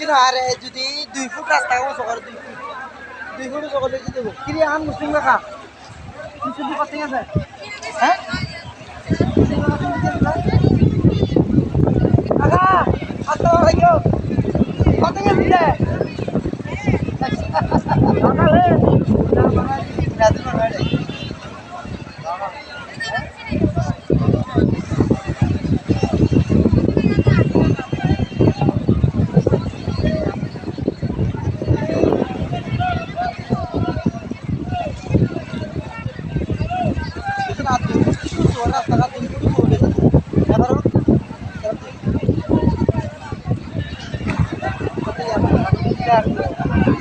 বেশি না যদি দুই ফুট রাস্তা হব সকাল দুই ফুট। দুই ফুট সকাল বেশি দেবো কিরে আন মুসলিম দেখা মুসলিম কথা আছে? হ্যাঁ Thank you. রাস্তাঘাট দুর্নীতি করে সাধারণ Gracias.